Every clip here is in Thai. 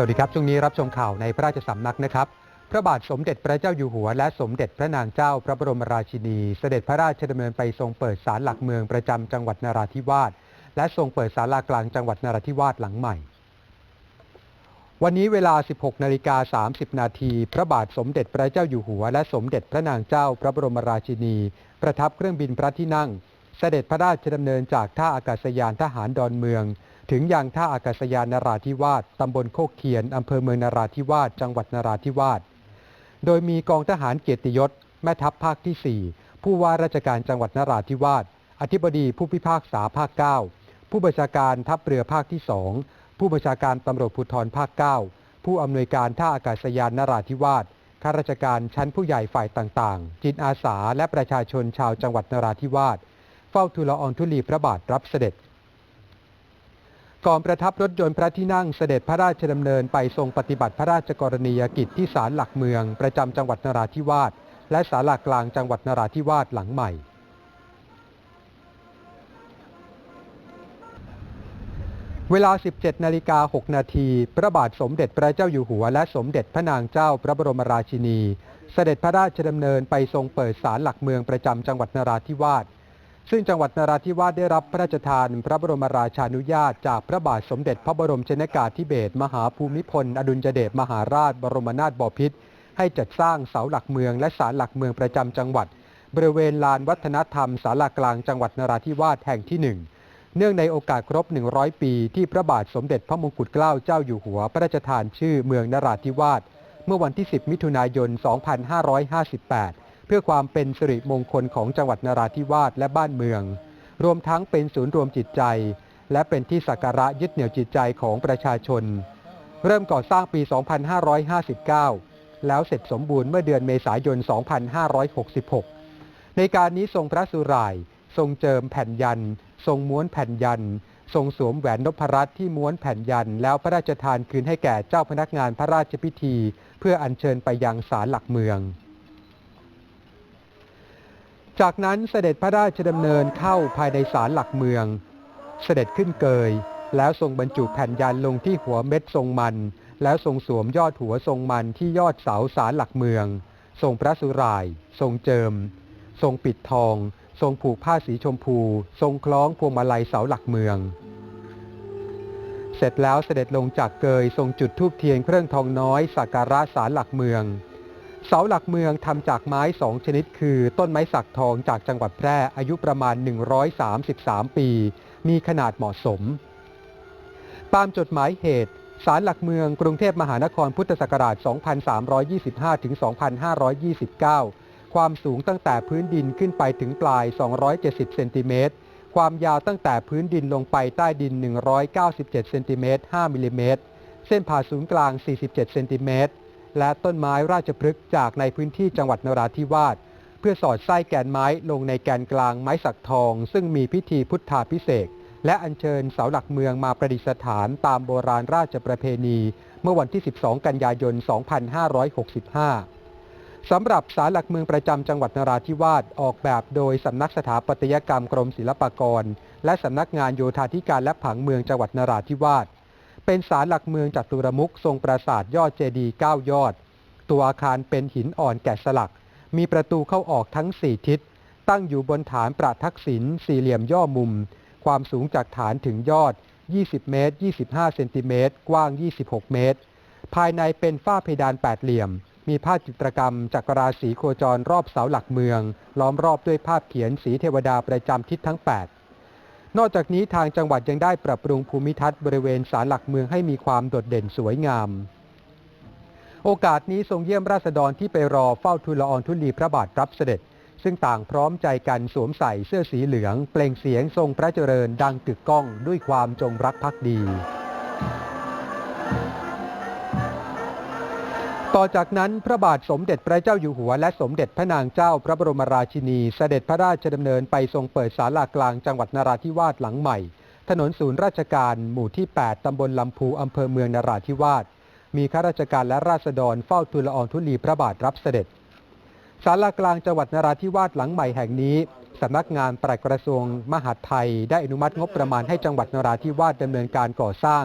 สวัสดีครับช่วงนี้รับชมข่าวในพระราชสำนักนะครับ พระบาทสมเด็จพระเจ้าอยู่หัว และสมเด็จพระนางเจ้าพระบรมราชินี เสด็จพระราชดำเนินไปทรงเปิดศาลหลักเมืองประจำจังหวัดนราธิวาสและทรงเปิดศาลากลางจังหวัดนราธิวาสหลังใหม่ วันนี้เวลา 16นาฬิกา30 นาทีพระบาทสมเด็จพระเจ้าอยู่หัว และสมเด็จพระนางเจ้าพระบรมราชินี ประทับเครื่องบินพระที่นั่ง เสด็จพระราชดำเนินจากท่าอากาศยานทหารดอนเมือง ถึงยังท่าอากาศยานนราธิวาสตำบลโคกเคียนอำเภอเมืองนราธิวาสจังหวัดนราธิวาส โดยมีกองทหารเกียรติยศ แม่ทัพภาคที่ 4 ผู้ว่าราชการจังหวัดนราธิวาส อธิบดีผู้พิพากษาภาค 9 ผู้บัญชาการทัพเรือภาคที่ 2 ผู้บัญชาการตำรวจภูธรภาค 9 ผู้อำนวยการท่าอากาศยานนราธิวาสข้าราชการชั้นผู้ใหญ่ฝ่ายต่างๆ จิตอาสาและประชาชนชาวจังหวัดนราธิวาส เฝ้าทูลละอองธุลีพระบาทรับเสด็จ ก่อนประทับรถยนต์พระที่นั่งเสด็จพระราชดำเนินไปทรงปฏิบัติพระราชกรณียกิจที่ศาลหลักเมืองประจำจังหวัดนราธิวาสและศาลากลางจังหวัดนราธิวาสหลังใหม่ เวลา 17 นาฬิกา 6 นาที พระบาทสมเด็จพระเจ้าอยู่หัว และสมเด็จพระนางเจ้าพระบรมราชินี เสด็จพระราชดำเนินไปทรงเปิดศาลหลักเมืองประจำจังหวัดนราธิวาส ซึ่งจังหวัดนราธิวาสได้รับพระราชทานพระบรมราชานุญาตจากพระบาทสมเด็จพระบรมชนกาธิเบศรมหาภูมิพล อดุลยเดชมหาราช บรมนาถบพิตรให้จัดสร้างเสาหลักเมืองและศาลหลักเมืองประจำจังหวัด บริเวณลานวัฒนธรรมศาลากลางจังหวัดนราธิวาสแห่งที่หนึ่งเนื่องในโอกาสครบ 100 ปี ที่พระบาทสมเด็จพระมงกุฎเกล้าเจ้าอยู่หัว พระราชทานชื่อเมืองนราธิวาสเมื่อวันที่ 10 มิถุนายน 2558 เพื่อความเป็นสิริมงคลของจังหวัดนราธิวาสและบ้านเมือง รวมทั้งเป็นศูนย์รวมจิตใจ และเป็นที่สักการะยึดเหนี่ยวจิตใจของประชาชน เริ่มก่อสร้างปี 2559 แล้วเสร็จสมบูรณ์เมื่อเดือนเมษายน 2566 ในการนี้ทรงพระสุร่าย ทรงเจิมแผ่นยัน ทรงม้วนแผ่นยัน ทรงสวมแหวนนพรัตน์ที่ม้วนแผ่นยัน แล้วพระราชทานคืนให้แก่เจ้าพนักงานพระราชพิธี เพื่ออัญเชิญไปยังศาลหลักเมือง จากนั้นเสด็จพระราชดำเนินเข้าภายในศาลหลักเมือง เสด็จขึ้นเกย แล้วทรงบรรจุแผ่นยันลงที่หัวเม็ดทรงมัน แล้วทรงสวมยอดหัวทรงมันที่ยอดเสาศาลหลักเมือง ทรงพระสุราย ทรงเจิม ทรงปิดทอง ทรงผูกผ้าสีชมพู ทรงคล้องพวงมาลัยเสาหลักเมือง เสร็จแล้วเสด็จลงจากเกยทรงจุดธูปเทียนเครื่องทองน้อยสักการะศาลหลักเมือง เสาหลักเมืองทำจากไม้สองชนิด คือต้นไม้สักทองจากจังหวัดแพร่อายุประมาณ 133 ปี มีขนาดเหมาะสม ตามจดหมายเหตุศาลหลักเมืองกรุงเทพมหานครพุทธศักราช 2325 ถึง 2529 ความสูงตั้งแต่พื้นดินขึ้นไปถึงปลาย 270 เซนติเมตร ความยาวตั้งแต่พื้นดินลงไปใต้ดิน 197 เซนติเมตร 5 มิลลิเมตร เส้นผ่าศูนย์กลาง 47 เซนติเมตร และต้นไม้ราชพฤกษ์จากในพื้นที่จังหวัดนราธิวาสเพื่อสอดไส้แกนไม้ลงในแกนกลางไม้สักทอง ซึ่งมีพิธีพุทธาพิเศษและอัญเชิญเสาหลักเมืองมาประดิษฐานตามโบราณราชประเพณี เมื่อวันที่ 12 กันยายน 2565 สำหรับศาลหลักเมืองประจำจังหวัดนราธิวาสออกแบบโดยสำนักสถาปัตยกรรมกรมศิลปากร และสำนักงานโยธาธิการและผังเมืองจังหวัดนราธิวาส เป็นศาลหลักเมืองจัตุรมุขทรงปราสาทยอดเจดีย์9ยอด ตัวอาคารเป็นหินอ่อนแกะสลัก มีประตูเข้าออกทั้ง 4 ทิศ ตั้งอยู่บนฐานประทักษิณสี่เหลี่ยมย่อมุม ความสูงจากฐานถึงยอด 20 เมตร 25 เซนติเมตร กว้าง 26 เมตร ภายในเป็นฝ้าเพดานแปดเหลี่ยม มีภาพจิตรกรรมจักรราศีโคจรรอบเสาหลักเมือง ล้อมรอบด้วยภาพเขียนสีเทวดาประจำทิศทั้ง 8 นอกจากนี้ทางจังหวัดยังได้ปรับปรุงภูมิทัศน์บริเวณศาลหลักเมืองให้มีความโดดเด่นสวยงาม โอกาสนี้ทรงเยี่ยมราษฎรที่ไปรอเฝ้าทูลละอองทุลีพระบาทรับเสด็จ ซึ่งต่างพร้อมใจกันสวมใส่เสื้อสีเหลือง เปล่งเสียงทรงพระเจริญดังกึกก้องด้วยความจงรักภักดี ต่อจากนั้นพระบาทสมเด็จพระเจ้าอยู่หัว และสมเด็จพระนางเจ้าพระบรมราชินีเสด็จพระราชดำเนินไปทรงเปิดศาลากลางจังหวัดนราธิวาสหลังใหม่ ถนนศูนย์ราชการหมู่ที่ 8 ตำบลลำพูอำเภอเมืองนราธิวาสมีข้าราชการและราษฎรเฝ้าทูลละอองธุลีพระบาทรับเสด็จศาลากลางจังหวัดนราธิวาสหลังใหม่แห่งนี้สำนักงานปลัดกระทรวงมหาดไทย ได้อนุมัติงบประมาณให้จังหวัดนราธิวาสดำเนินการก่อสร้าง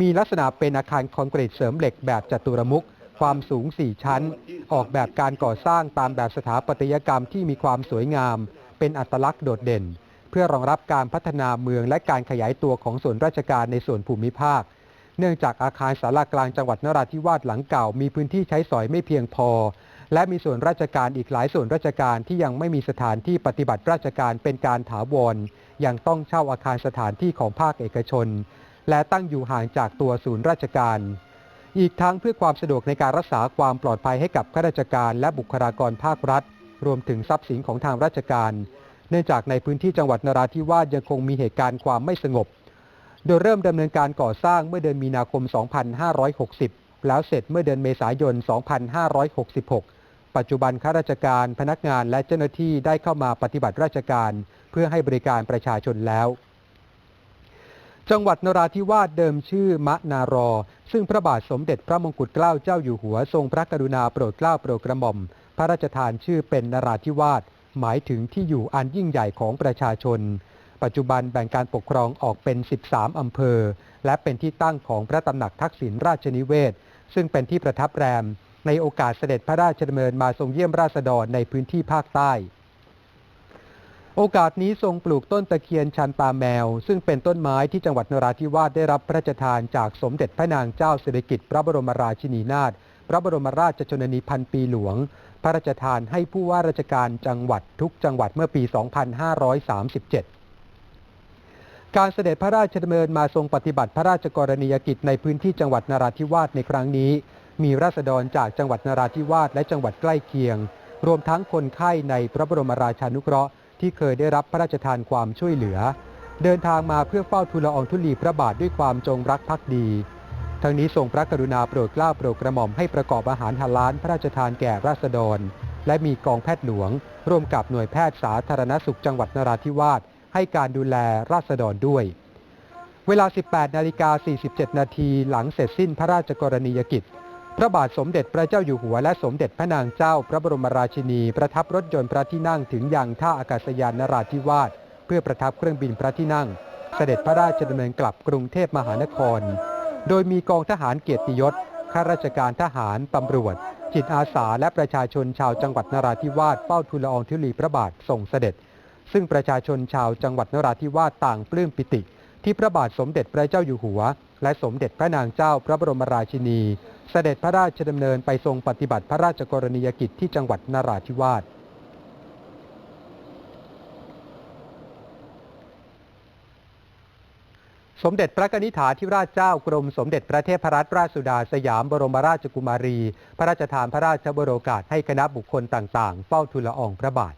มีลักษณะเป็นอาคารคอนกรีตเสริมเหล็กแบบจัตุรมุข ความสูง 4 ชั้น ออกแบบการก่อสร้างตามแบบสถาปัตยกรรมที่มีความสวยงาม เป็นอัตลักษณ์โดดเด่น เพื่อรองรับการพัฒนาเมืองและการขยายตัวของส่วนราชการในส่วนภูมิภาค เนื่องจากอาคารสารากลางจังหวัดนราธิวาสหลังเก่า มีพื้นที่ใช้สอยไม่เพียงพอ และมีส่วนราชการอีกหลายส่วนราชการที่ยังไม่มีสถานที่ปฏิบัติราชการเป็นการถาวรยังต้องเช่าอาคารสถานที่ของภาคเอกชน และตั้งอยู่ห่างจากตัวศูนย์ราชการ อีกทั้งเพื่อความสะดวกในการรักษาความปลอดภัยให้กับข้าราชการและบุคลากรภาครัฐ รวมถึงทรัพย์สินของทางราชการ เนื่องจากในพื้นที่จังหวัดนราธิวาสยังคงมีเหตุการณ์ความไม่สงบ โดยเริ่มดำเนินการก่อสร้างเมื่อเดือนมีนาคม 2560 แล้วเสร็จเมื่อเดือนเมษายน 2566 ปัจจุบันข้าราชการพนักงานและเจ้าหน้าที่ได้เข้ามาปฏิบัติราชการ เพื่อให้บริการประชาชนแล้ว จังหวัดนราธิวาสเดิมชื่อมะนารอ ซึ่งพระบาทสมเด็จพระมงกุฎเกล้าเจ้าอยู่หัวทรงพระกรุณาโปรดเกล้าโปรดกระหม่อม พระราชทานชื่อเป็นนราธิวาสหมายถึงที่อยู่อันยิ่งใหญ่ของประชาชน ปัจจุบันแบ่งการปกครองออกเป็น 13 อำเภอ และเป็นที่ตั้งของพระตำหนักทักษิณราชนิเวศ ซึ่งเป็นที่ประทับแรม ในโอกาสเสด็จพระราชดำเนินมาทรงเยี่ยมราษฎรในพื้นที่ภาคใต้ โอกาสนี้ทรงปลูกต้นตะเคียนชันตาแมว ซึ่งเป็นต้นไม้ที่จังหวัดนราธิวาสได้รับพระราชทานจากสมเด็จพระนางเจ้าสิริกิติ์พระบรมราชินีนาถพระบรมราชชนนีพันปีหลวง พระราชทานให้ผู้ว่าราชการจังหวัดทุกจังหวัดเมื่อปี 2537 การเสด็จพระราชดำเนินมาทรงปฏิบัติพระราชกรณียกิจในพื้นที่จังหวัดนราธิวาสในครั้งนี้ มีราษฎรจากจังหวัดนราธิวาสและจังหวัดใกล้เคียง รวมทั้งคนไข้ในพระบรมราชานุเคราะห์ ที่เคยได้รับพระราชทานความช่วยเหลือ เดินทางมาเพื่อเฝ้าทูลละอองธุลีพระบาทด้วยความจงรักภักดี ทั้งนี้ทรงพระกรุณาโปรดเกล้าโปรดกระหม่อมให้ประกอบอาหารฮาลาลพระราชทานแก่ราษฎร และมีกองแพทย์หลวง ร่วมกับหน่วยแพทย์สาธารณสุขจังหวัดนราธิวาสให้การดูแลราษฎรด้วย เวลา 18 นาฬิกา 47 นาทีหลังเสร็จสิ้นพระราชกรณียกิจ พระบาทสมเด็จพระเจ้าอยู่หัวและสมเด็จพระนางเจ้า พระบรมราชินี ประทับรถยนต์พระที่นั่งถึงยังท่าอากาศยานนราธิวาสเพื่อประทับเครื่องบินพระที่นั่ง เสด็จพระราชดำเนินกลับกรุงเทพมหานคร โดยมีกองทหารเกียรติยศข้าราชการทหารตำรวจ จิตอาสาและประชาชนชาวจังหวัดนราธิวาสเฝ้าทูลละอองธุลีพระบาทส่งเสด็จ ซึ่งประชาชนชาวจังหวัดนราธิวาสต่างปลื้มปิติ ที่พระบาทสมเด็จพระเจ้าอยู่หัว และสมเด็จพระนางเจ้าพระบรมราชินี เสด็จพระราชดำเนินไปทรงปฏิบัติพระราชกรณียกิจที่จังหวัดนราธิวาสสมเด็จพระกนิษฐาธิราชเจ้ากรมสมเด็จพระเทพรัตนราชสุดาสยามบรมราชกุมารี พระราชทานพระราชบรโอกาสให้คณะบุคคลต่าง ๆ เฝ้าทูลละอองพระบาท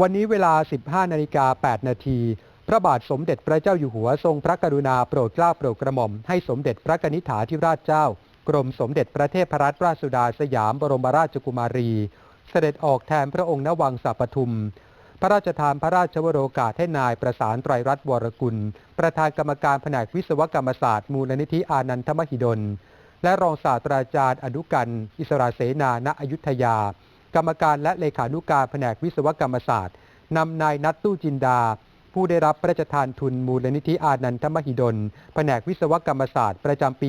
วันนี้เวลา 15 นาฬิกา 8 นาที ระบาทสมเด็จพระเจ้าอยู่หัวทรงพระกรุณาโปรดเกล้าโปรดกระหม่อมให้สมเด็จพระกนิษฐาธิราชเจ้า กรมสมเด็จพระเทพรัตนราชสุดาสยามบรมราชกุมารี เสด็จออกแทนพระองค์ณวังสัปทุม พระราชทานพระราชวโรกาสให้นายประสานไตรรัตน์วรกุล ประธานกรรมการแผนกวิศวกรรมศาสตร์มูลนิธิอานันทมหิดล และรองศาสตราจารย์อนุกัน อิสราเสนาณอยุธยา กรรมการและเลขานุการแผนกวิศวกรรมศาสตร์นำนายนัทตู้จินดา ผู้ได้รับพระราชทานทุนมูลนิธิอานันทมหิดล แผนกวิศวกรรมศาสตร์ประจำปี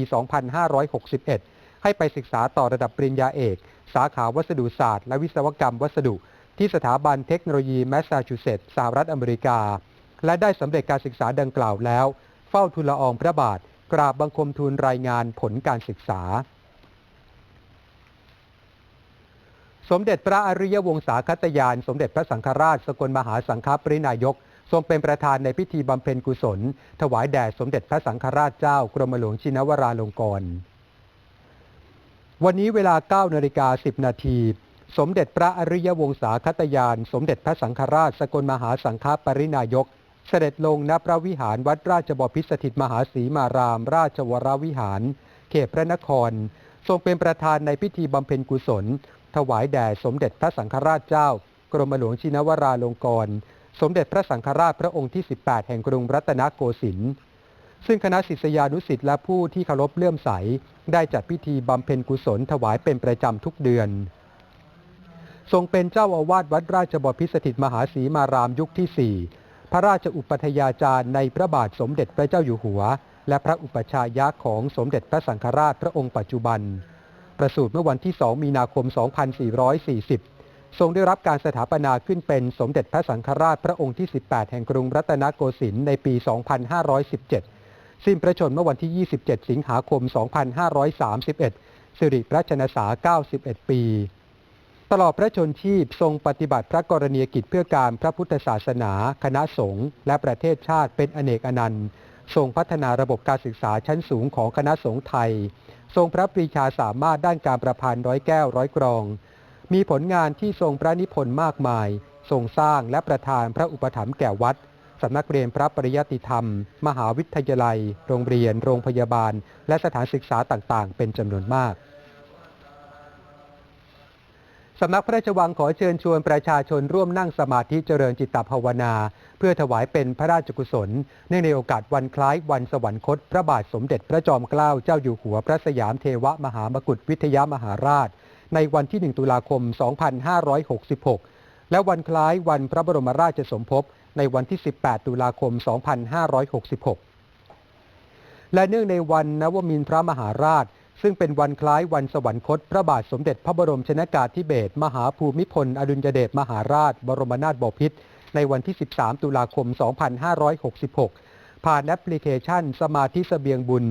2561 ให้ไปศึกษาต่อระดับปริญญาเอก สาขาวัสดุศาสตร์และวิศวกรรมวัสดุ ที่สถาบันเทคโนโลยีแมสซาชูเซตส์สหรัฐอเมริกา และได้สำเร็จการศึกษาดังกล่าวแล้ว เฝ้าทูลละอองพระบาท กราบบังคมทูลรายงานผลการศึกษาสมเด็จพระอริยวงศาคตยาน สมเด็จพระสังฆราช สกลมหาสังฆปรินายก ทรงเป็นประธานในพิธีบำเพ็ญกุศล ถวายแด่สมเด็จพระสังฆราชเจ้ากรมหลวงชินวราลงกรณ์วันนี้เวลา9นาฬิกา10 นาทีสมเด็จพระอริยวงศาคตยาน สมเด็จพระสังฆราชสกลมหาสังฆปรินายก เสด็จลงณพระวิหารวัดราชบพิตรสถิตมหาศรีมาราม ราชวรวิหาร เขตพระนคร ทรงเป็นประธานในพิธีบำเพ็ญกุศล ถวายแด่สมเด็จพระสังฆราชเจ้า กรมหลวงชินวราลงกรณ์ สมเด็จพระสังฆราชพระองค์ที่ 18 แห่งกรุงรัตนโกสินทร์ซึ่งคณะศิษยานุศิษย์และผู้ที่เคารพเลื่อมใส ได้จัดพิธีบำเพ็ญกุศลถวายเป็นประจำทุกเดือน ทรงเป็นเจ้าอาวาสวัดราชบพิสถิตมหาศรีมารามยุคที่ 4 พระราชอุปัฏยาจารย์ในพระบาทสมเด็จพระเจ้าอยู่หัว และพระอุปชายะของสมเด็จพระสังฆราชพระองค์ปัจจุบัน ประสูติเมื่อวันที่ 2 มีนาคม 2440 ทรงได้รับการสถาปนาขึ้นเป็นสมเด็จพระสังฆราชพระองค์ที่ 18 แห่งกรุงรัตนโกสินทร์ในปี 2517 สิ้นพระชนม์เมื่อวันที่ 27 สิงหาคม 2531 สิริพระชนษา 91 ปี ตลอดพระชนชีพทรงปฏิบัติพระกรณียกิจเพื่อการพระพุทธศาสนา คณะสงฆ์และประเทศชาติเป็นอเนกอนันต์ทรงพัฒนาระบบการศึกษาชั้นสูงของคณะสงฆ์ไทย ทรงพระปรีชาสามารถด้านการประพันธ์ร้อยแก้วร้อยกรอง มีผลงานที่ทรงพระนิพนธ์มากมาย ทรงสร้างและประทานพระอุปถัมภ์แก่วัดสำนักเรียนพระปริยติธรรม มหาวิทยาลัย โรงเรียน โรงพยาบาล และสถานศึกษาต่างๆ เป็นจำนวนมากสำนักพระราชวังขอเชิญชวนประชาชนร่วมนั่งสมาธิเจริญจิตภาวนา เพื่อถวายเป็นพระราชกุศล เนื่องในโอกาสวันคล้ายวันสวรรคต พระบาทสมเด็จพระจอมเกล้าเจ้าอยู่หัวพระสยามเทวมหามกุฏวิทยามหาราช ในวันที่ 1 ตุลาคม 2566 และวันคล้ายวันพระบรมราชสมภพในวันที่ 18 ตุลาคม 2566 และเนื่องในวันนวมินทร์พระมหาราช ซึ่งเป็นวันคล้ายวันสวรรคต พระบาทสมเด็จพระบรมชนากาธิเบศรมหาภูมิพล อดุลยเดชมหาราช บรมนาถบพิตรในวันที่ 13 ตุลาคม 2566 ผ่านแอปพลิเคชันสมาธิเสบียงบุญ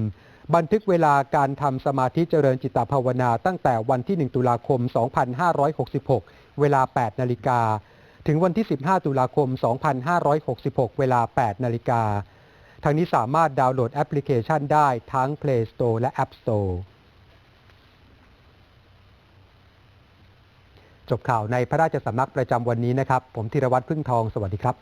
บันทึกเวลาการทำสมาธิเจริญจิตภาวนา ตั้งแต่วันที่ 1 ตุลาคม 2566 เวลา 8 นาฬิกา ถึงวันที่ 15 ตุลาคม 2566 เวลา 8 นาฬิกาทางนี้สามารถดาวน์โหลดแอปพลิเคชันได้ทั้ง Play Store และ App Store จบข่าวในพระราชสำนักประจำวันนี้นะครับ ผมธีรวัตรพึ่งทอง สวัสดีครับ